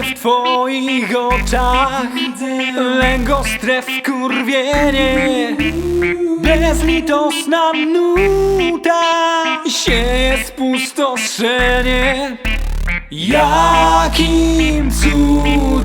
twoich oczach Lęgostref kurwienie. Bezlitosna nuta Sieje spustoszenie. Jakim cudem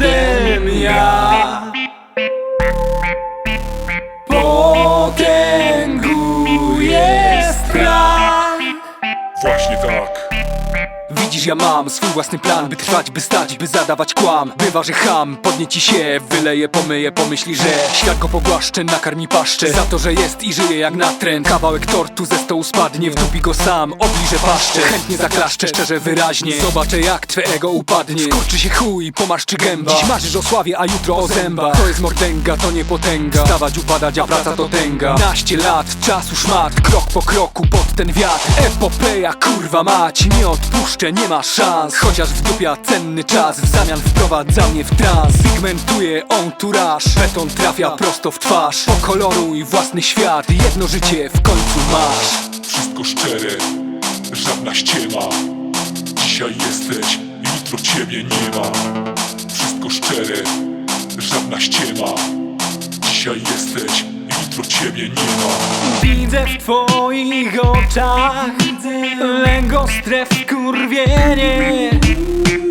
Widzisz, ja mam swój własny plan By trwać, by stać, by zadawać kłam. Bywa, że ham, podnieci się Wyleje, pomyje, pomyśli, że Świat go pogłaszcze, nakarmi paszczę Za to, że jest i żyje jak natręt Kawałek tortu ze stołu spadnie Wdupi go sam, obliżę paszczę Chętnie zaklaszczę, szczerze, wyraźnie. Zobaczę jak twe ego upadnie. Skurczy się chuj, pomaszczy gęba. Dziś marzysz o sławie, a jutro o zębach To jest mordęga, to nie potęga. Stawać, upadać, a praca to tęga. Naście lat, czasu szmat Krok po kroku pod ten wiatr. Epopeja, kurwa mać. Nie odpuszczę, nie ma szans. Chociaż wdupia cenny czas W zamian wprowadza mnie w trans. Pigmentuje entourage Beton trafia prosto w twarz. Pokoloruj własny świat Jedno życie w końcu masz. Wszystko szczere, żadna ściema. Dzisiaj jesteś, jutro ciebie nie ma. Wszystko szczere, żadna ściema. Dzisiaj jesteś, jutro ciebie nie ma. Widzę w twoich oczach Lęgostref kurwienie.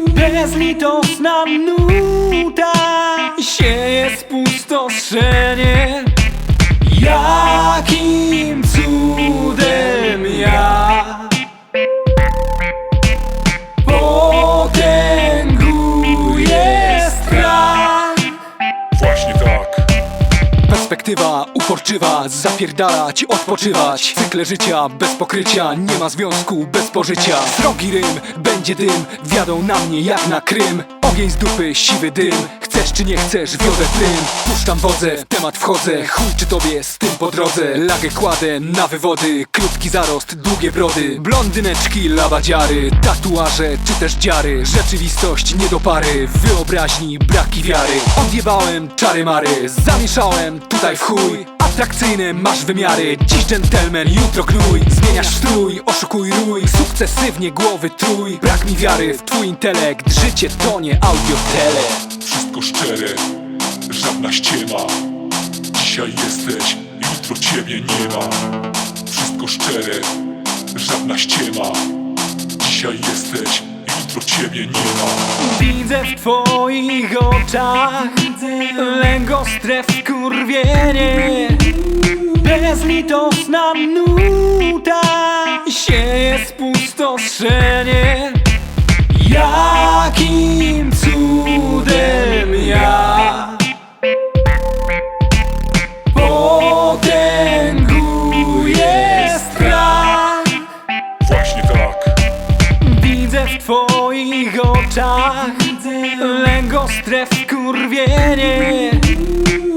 Bezlitosna nuta Sieje spustoszenie Perspektywa uporczywa, zapierdalać, odpoczywać. Cykle życia bez pokrycia, nie ma związku bez pożycia. Srogi rym, będzie dym, wiadą na mnie jak na Krym Ogień z dupy, siwy dym, chcesz czy nie chcesz, wiodę prym Puszczam wodze, w temat wchodzę, chuj czy tobie z tym po drodze? Lagę kładę na wywody, krótki zarost, długie brody. Blondyneczki, labadziary, tatuaże czy też dziary. Rzeczywistość nie do pary, wyobraźni, braki wiary. Odjebałem czary mary, zamieszałem tutaj w chuj Atrakcyjne masz wymiary, dziś dżentelmen, jutro gnój Zmieniasz strój, oszukuj rój, sukcesywnie głowy trój Brak mi wiary w twój intelekt, życie to nie audio tele Wszystko szczere, żadna ściema. Dzisiaj jesteś, jutro ciebie nie ma. Wszystko szczere, żadna ściema. Dzisiaj jesteś, jutro ciebie nie ma. Widzę w twoich oczach Lęgostref kurwienie Bezlitosna nuta Sieje spustoszenie. Jakim cudem ja Potęguję strach? Właśnie tak. Widzę w twoich oczach Lęgostref kurwienie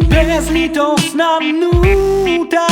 Bezlitosna nuta